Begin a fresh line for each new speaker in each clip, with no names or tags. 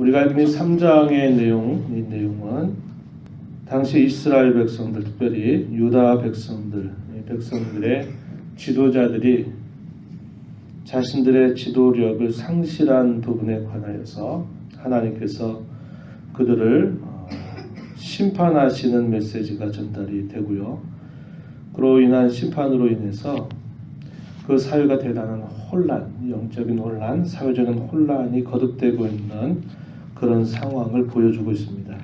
우리가 알고 있는 3장의 내용, 이 내용은 당시 이스라엘 백성들, 특별히 유다 백성들, 이 백성들의 지도자들이 자신들의 지도력을 상실한 부분에 관하여서 하나님께서 그들을 어, 심판하시는 메시지가 전달이 되고요. 그로 인한 심판으로 인해서 그 사회가 대단한 혼란, 영적인 혼란, 사회적인 혼란이 거듭되고 있는 그런 상황을 보여주고 있습니다.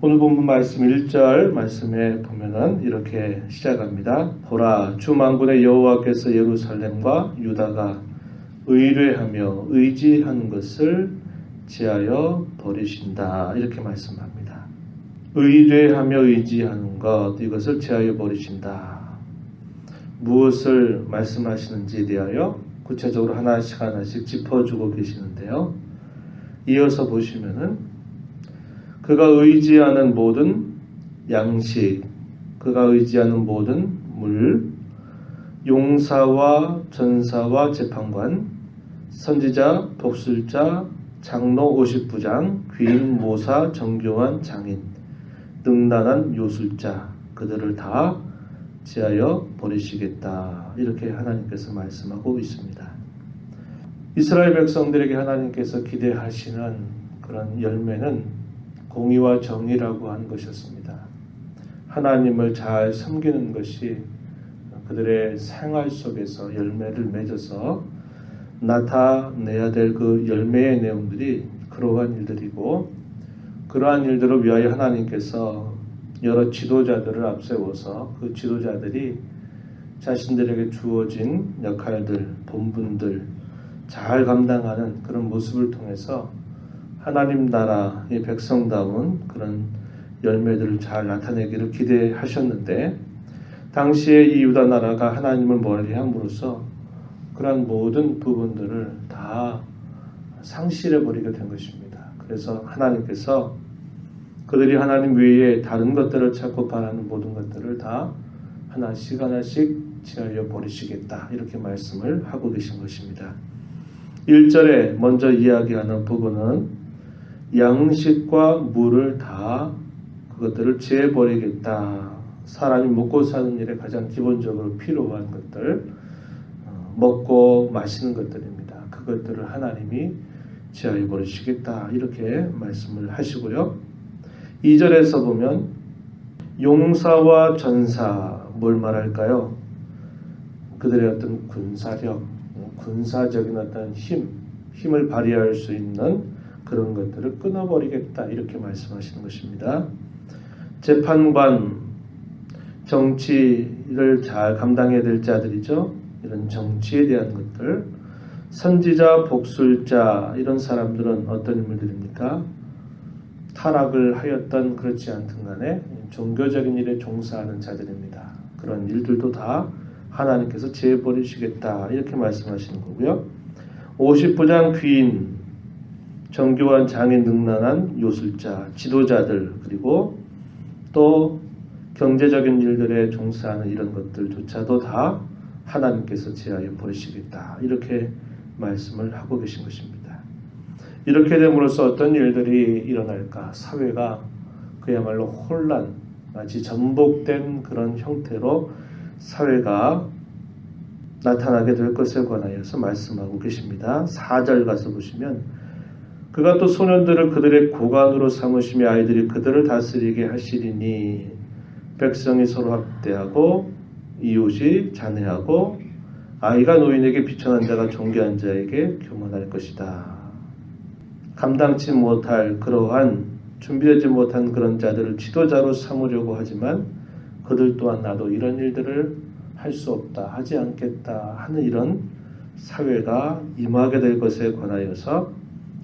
오늘 본문 말씀 1절 말씀에 보면은 이렇게 시작합니다. 보라 주 만군의 여호와께서 예루살렘과 유다가 의뢰하며 의지하는 것을 지하여 버리신다. 이렇게 말씀합니다. 의뢰하며 의지하는 것 이것을 지하여 버리신다. 무엇을 말씀하시는지에 대하여 구체적으로 하나씩 하나씩 짚어주고 계시는데요. 이어서 보시면은 그가 의지하는 모든 양식, 그가 의지하는 모든 물, 용사와 전사와 재판관, 선지자, 복술자, 장로 50부장, 귀인, 모사, 정교한 장인, 능란한 요술자, 그들을 다 지하여 버리시겠다. 이렇게 하나님께서 말씀하고 있습니다. 이스라엘 백성들에게 하나님께서 기대하시는 그런 열매는 공의와 정의라고 하는 것이었습니다. 하나님을 잘 섬기는 것이 그들의 생활 속에서 열매를 맺어서 나타내야 될 그 열매의 내용들이 그러한 일들이고 그러한 일들을 위하여 하나님께서 여러 지도자들을 앞세워서 그 지도자들이 자신들에게 주어진 역할들, 본분들 잘 감당하는 그런 모습을 통해서 하나님 나라의 백성다운 그런 열매들을 잘 나타내기를 기대하셨는데 당시에 이 유다 나라가 하나님을 멀리함으로써 그러한 모든 부분들을 다 상실해 버리게 된 것입니다. 그래서 하나님께서 그들이 하나님 외에 다른 것들을 찾고 바라는 모든 것들을 다 하나씩 하나씩 지하여 버리시겠다. 이렇게 말씀을 하고 계신 것입니다. 1절에 먼저 이야기하는 부분은 양식과 물을 다 그것들을 지해버리겠다. 사람이 먹고 사는 일에 가장 기본적으로 필요한 것들, 어, 먹고 마시는 것들입니다. 그것들을 하나님이 지하여 버리시겠다. 이렇게 말씀을 하시고요. 2절에서 보면 용사와 전사 뭘 말할까요? 그들의 어떤 군사력, 군사적인 어떤 힘, 힘을 발휘할 수 있는 그런 것들을 끊어버리겠다 이렇게 말씀하시는 것입니다. 재판관, 정치를 잘 감당해야 될 자들이죠. 이런 정치에 대한 것들, 선지자, 복술자 이런 사람들은 어떤 인물들입니까? 타락을 하였던 그렇지 않든 간에 종교적인 일에 종사하는 자들입니다. 그런 일들도 다 하나님께서 제버리시겠다 이렇게 말씀하시는 거고요. 50부장 귀인, 정교한 장인 능란한 요술자, 지도자들 그리고 또 경제적인 일들에 종사하는 이런 것들조차도 다 하나님께서 제하여 버리시겠다 이렇게 말씀을 하고 계신 것입니다. 이렇게 됨으로써 어떤 일들이 일어날까? 사회가 그야말로 혼란, 마치 전복된 그런 형태로 사회가 나타나게 될 것에 관하여서 말씀하고 계십니다. 4절 가서 보시면 그가 또 소년들을 그들의 고관으로 삼으시며 아이들이 그들을 다스리게 하시리니 백성이 서로 학대하고 이웃이 잔해하고 아이가 노인에게 비천한 자가 존귀한 자에게 교만할 것이다. 감당치 못할 그러한 준비되지 못한 그런 자들을 지도자로 삼으려고 하지만 그들 또한 나도 이런 일들을 할 수 없다, 하지 않겠다 하는 이런 사회가 임하게 될 것에 관하여서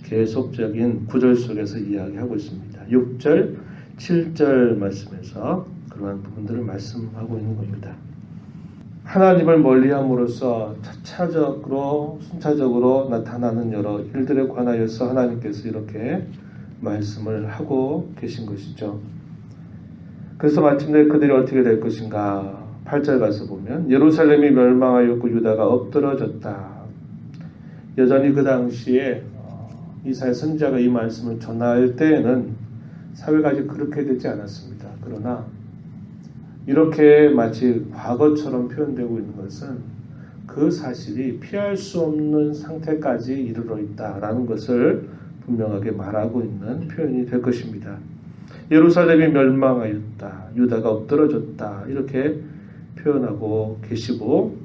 계속적인 구절 속에서 이야기하고 있습니다. 6절, 7절 말씀에서 그러한 부분들을 말씀하고 있는 겁니다. 하나님을 멀리함으로써 차차적으로 순차적으로 나타나는 여러 일들에 관하여서 하나님께서 이렇게 말씀을 하고 계신 것이죠. 그래서 마침내 그들이 어떻게 될 것인가? 8절 가서 보면 예루살렘이 멸망하였고 유다가 엎드러졌다. 여전히 그 당시에 어, 이사야 선지자가 이 말씀을 전할 때에는 사회가 아직 그렇게 되지 않았습니다. 그러나 이렇게 마치 과거처럼 표현되고 있는 것은 그 사실이 피할 수 없는 상태까지 이르러 있다라는 것을 분명하게 말하고 있는 표현이 될 것입니다. 예루살렘이 멸망하였다. 유다가 엎드러졌다. 이렇게 표현하고 계시고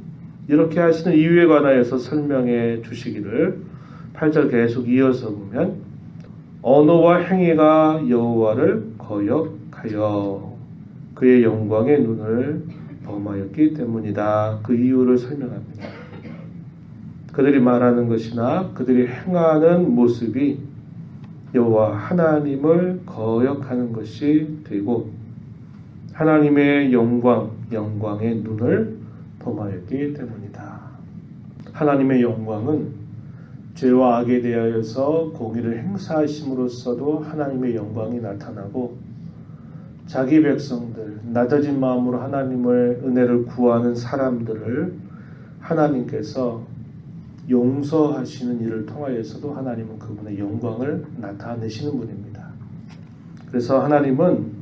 이렇게 하시는 이유에 관하여서 설명해 주시기를 8절 계속 이어서 보면 언어와 행위가 여호와를 거역하여 그의 영광의 눈을 범하였기 때문이다. 그 이유를 설명합니다. 그들이 말하는 것이나 그들이 행하는 모습이 여호와 하나님을 거역하는 것이 되고 하나님의 영광, 영광의 눈을 범하였기 때문이다. 하나님의 영광은 죄와 악에 대하여서 공의를 행사하심으로써도 하나님의 영광이 나타나고 자기 백성들 낮아진 마음으로 하나님을 은혜를 구하는 사람들을 하나님께서 용서하시는 일을 통하여서도 하나님은 그분의 영광을 나타내시는 분입니다. 그래서 하나님은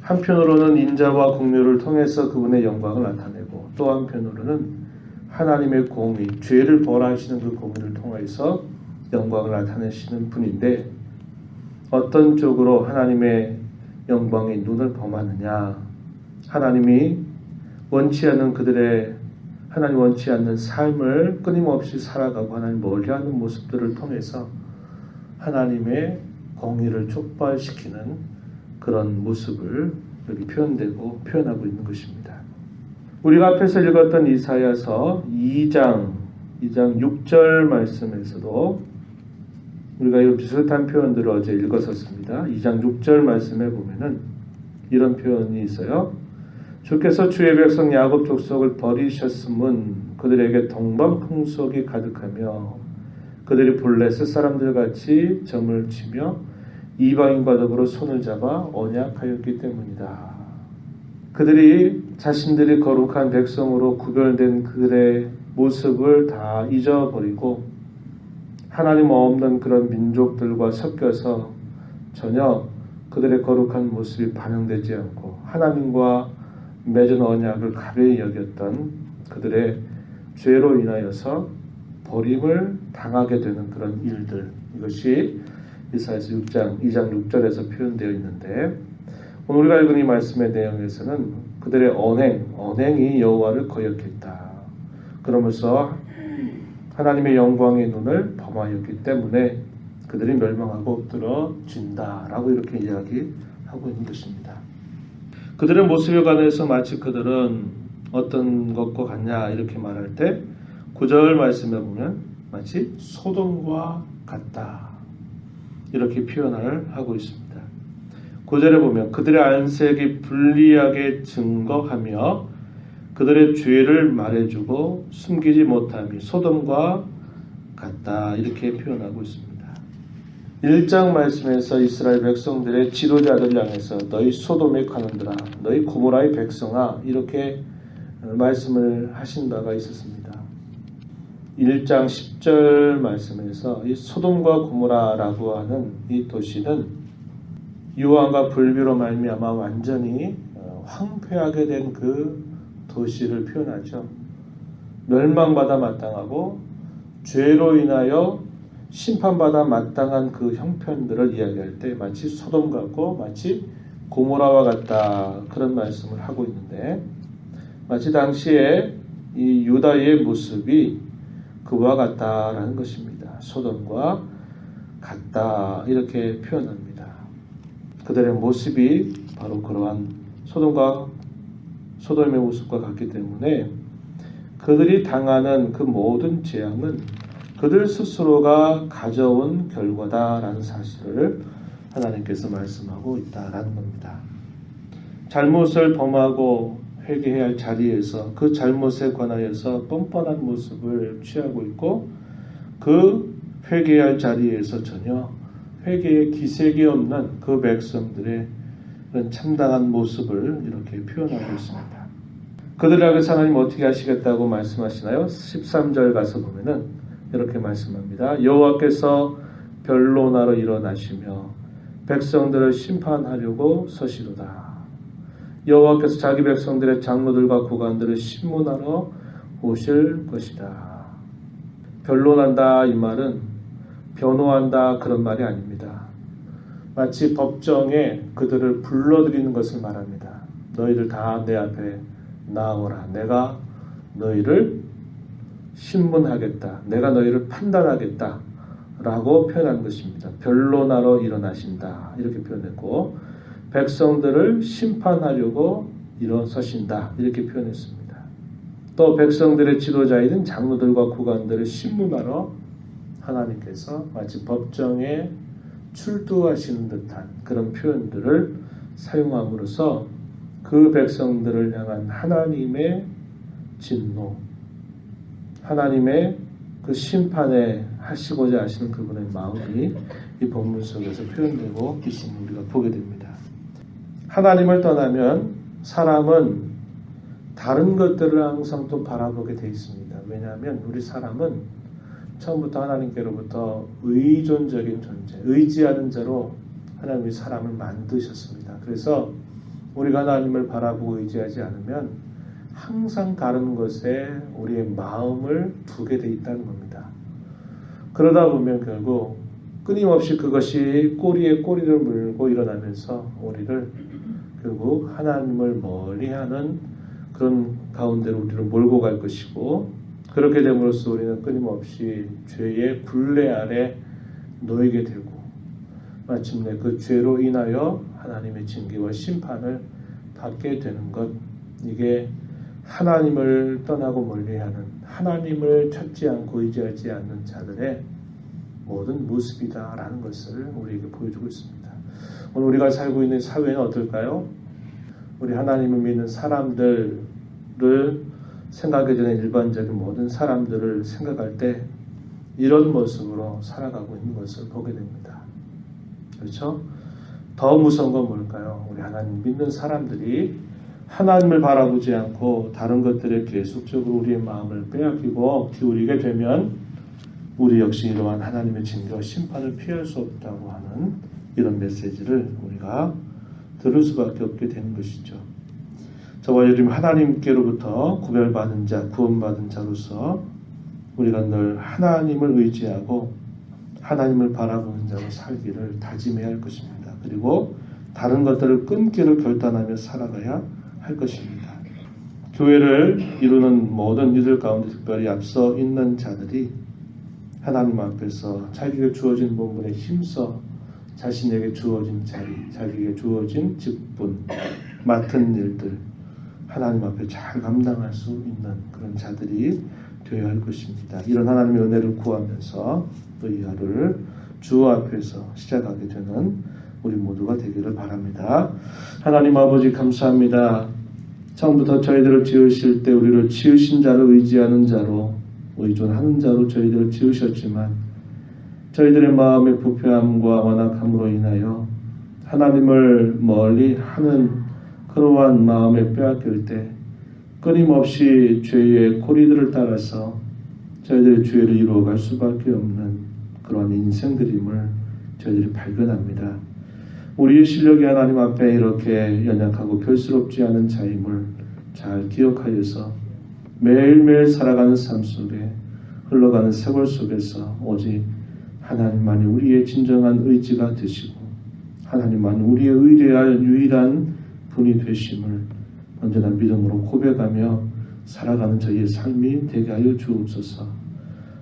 한편으로는 인자와 공유를 통해서 그분의 영광을 나타내고 또 한편으로는 하나님의 공의, 죄를 벌하시는 그 공의를 통해서 영광을 나타내시는 분인데 어떤 쪽으로 하나님의 영광의 눈을 범하느냐 하나님이 원치 않는 그들의 하나님 원치 않는 삶을 끊임없이 살아가고 하나님 멀리하는 모습들을 통해서 하나님의 공의를 촉발시키는 그런 모습을 여기 표현되고 표현하고 있는 것입니다. 우리가 앞에서 읽었던 이사야서 2장 2장 6절 말씀에서도 우리가 이 비슷한 표현들을 어제 읽었었습니다. 2장 6절 말씀에 보면은 이런 표현이 있어요. 주께서 주의 백성 야곱 족속을 버리셨음은 그들에게 동방 풍속이 가득하며 그들이 본래 셋사람들 같이 점을 치며 이방인과 더불어 손을 잡아 언약하였기 때문이다. 그들이 자신들이 거룩한 백성으로 구별된 그들의 모습을 다 잊어버리고 하나님 없는 그런 민족들과 섞여서 전혀 그들의 거룩한 모습이 반영되지 않고 하나님과 맺은 언약을 가벼이 여겼던 그들의 죄로 인하여서 버림을 당하게 되는 그런 일들 이것이 이사야서 6장 2장 6절에서 표현되어 있는데 오늘 우리가 읽은 이 말씀의 내용에서는 그들의 언행 언행이 여호와를 거역했다. 그러면서 하나님의 영광의 눈을 범하였기 때문에 그들이 멸망하고 엎드러진다라고 이렇게 이야기하고 있는 것입니다. 그들의 모습에 관해서 마치 그들은 어떤 것과 같냐 이렇게 말할 때 구절 말씀에 보면 마치 소돔과 같다 이렇게 표현을 하고 있습니다. 구절에 보면 그들의 안색이 불리하게 증거하며 그들의 죄를 말해주고 숨기지 못함이 소돔과 같다 이렇게 표현하고 있습니다. 1장 말씀에서 이스라엘 백성들의 지도자들 향해서 너희 소돔의 관원들아 너희 고모라의 백성아 이렇게 말씀을 하신 바가 있었습니다. 1장 10절 말씀에서 이 소돔과 고모라라고 하는 이 도시는 유황과 불비로 말미암아 완전히 어, 황폐하게 된 그 도시를 표현하죠. 멸망받아 마땅하고 죄로 인하여 심판받아 마땅한 그 형편들을 이야기할 때 마치 소돔 같고 마치 고모라와 같다 그런 말씀을 하고 있는데 마치 당시에 이 유다의 모습이 그와 같다라는 것입니다. 소돔과 같다 이렇게 표현합니다. 그들의 모습이 바로 그러한 소돔과 소돔의 모습과 같기 때문에 그들이 당하는 그 모든 재앙은 그들 스스로가 가져온 결과다라는 사실을 하나님께서 말씀하고 있다라는 겁니다. 잘못을 범하고 회개해야 할 자리에서 그 잘못에 관하여서 뻔뻔한 모습을 취하고 있고 그 회개해야 할 자리에서 전혀 회개의 기색이 없는 그 백성들의 그런 참담한 모습을 이렇게 표현하고 있습니다. 그들에게 하나님 어떻게 하시겠다고 말씀하시나요? 13절 가서 보면은 이렇게 말씀합니다. 여호와께서 변론하러 일어나시며 백성들을 심판하려고 서시로다. 여호와께서 자기 백성들의 장로들과 구관들을 신문하러 오실 것이다. 변론한다 이 말은 변호한다 그런 말이 아닙니다. 마치 법정에 그들을 불러들이는 것을 말합니다. 너희들 다 내 앞에 나오라. 내가 너희를 신문하겠다. 내가 너희를 판단하겠다. 라고 표현한 것입니다. 변론하러 일어나신다. 이렇게 표현했고, 백성들을 심판하려고 일어서신다. 이렇게 표현했습니다. 또 백성들의 지도자이든 장로들과 구관들을 신문하러 하나님께서 마치 법정에 출두하시는 듯한 그런 표현들을 사용함으로써 그 백성들을 향한 하나님의 진노, 하나님의 그 심판에 하시고자 하시는 그분의 마음이 이 본문 속에서 표현되고 있음을 우리가 보게 됩니다. 하나님을 떠나면 사람은 다른 것들을 항상 또 바라보게 돼 있습니다. 왜냐하면 우리 사람은 처음부터 하나님께로부터 의존적인 존재, 의지하는 자로 하나님이 사람을 만드셨습니다. 그래서 우리가 하나님을 바라보고 의지하지 않으면 항상 다른 것에 우리의 마음을 두게 돼 있다는 겁니다. 그러다 보면 결국 끊임없이 그것이 꼬리에 꼬리를 물고 일어나면서 우리를 결국 하나님을 멀리하는 그런 가운데로 우리를 몰고 갈 것이고 그렇게 됨으로써 우리는 끊임없이 죄의 굴레 아래 놓이게 되고 마침내 그 죄로 인하여 하나님의 징계와 심판을 받게 되는 것 이게 하나님을 떠나고 멀리하는 하나님을 찾지 않고 의지하지 않는 자들의 모든 모습이다라는 것을 우리에게 보여주고 있습니다. 오늘 우리가 살고 있는 사회는 어떨까요? 우리 하나님을 믿는 사람들을 생각하게 되는 일반적인 모든 사람들을 생각할 때 이런 모습으로 살아가고 있는 것을 보게 됩니다. 그렇죠? 더 무서운 건 뭘까요? 우리 하나님 믿는 사람들이 하나님을 바라보지 않고 다른 것들에 계속적으로 우리의 마음을 빼앗기고 기울이게 되면 우리 역시 이러한 하나님의 징계와 심판을 피할 수 없다고 하는 이런 메시지를 우리가 들을 수밖에 없게 되는 것이죠. 저와 여러분 하나님께로부터 구별받은 자, 구원받은 자로서 우리가 늘 하나님을 의지하고 하나님을 바라보는 자로 살기를 다짐해야 할 것입니다. 그리고 다른 것들을 끊기를 결단하며 살아가야 할 것입니다. 교회를 이루는 모든 이들 가운데 특별히 앞서 있는 자들이 하나님 앞에서 자기에게 주어진 본분에 힘써 자신에게 주어진 자리, 자기에게 주어진 직분, 맡은 일들 하나님 앞에 잘 감당할 수 있는 그런 자들이 되어야 할 것입니다. 이런 하나님의 은혜를 구하면서 또 이 하루를 주 앞에서 시작하게 되는 우리 모두가 되기를 바랍니다. 하나님 아버지 감사합니다. 처음부터 저희들을 지으실 때 우리를 지으신 자를 의지하는 자로 의존하는 자로 저희들을 지으셨지만 저희들의 마음의 부패함과 완악함으로 인하여 하나님을 멀리 하는 그러한 마음에 빼앗길 때 끊임없이 죄의 고리들을 따라서 저희들의 죄를 이루어갈 수밖에 없는 그러한 인생들임을 저희들이 발견합니다. 우리의 실력이 하나님 앞에 이렇게 연약하고 별스럽지 않은 자임을 잘 기억하여서 매일매일 살아가는 삶 속에 흘러가는 세월 속에서 오직 하나님만이 우리의 진정한 의지가 되시고 하나님만이 우리의 의뢰할 유일한 분이 되심을 언제나 믿음으로 고백하며 살아가는 저희의 삶이 되게 하여 주옵소서.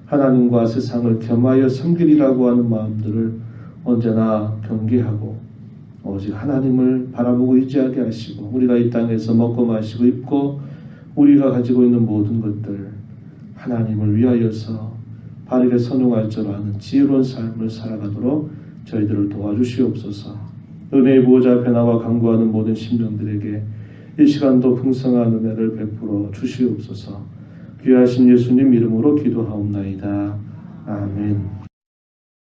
하나님과 세상을 겸하여 섬기리라고 하는 마음들을 언제나 경계하고 오직 하나님을 바라보고 의지하게 하시고 우리가 이 땅에서 먹고 마시고 입고 우리가 가지고 있는 모든 것들 하나님을 위하여서 바르게 선용할 줄 아는 지혜로운 삶을 살아가도록 저희들을 도와주시옵소서. 은혜의 보호자 앞에 나와 강구하는 모든 심령들에게 이 시간도 풍성한 은혜를 베풀어 주시옵소서. 귀하신 예수님 이름으로 기도하옵나이다. 아멘.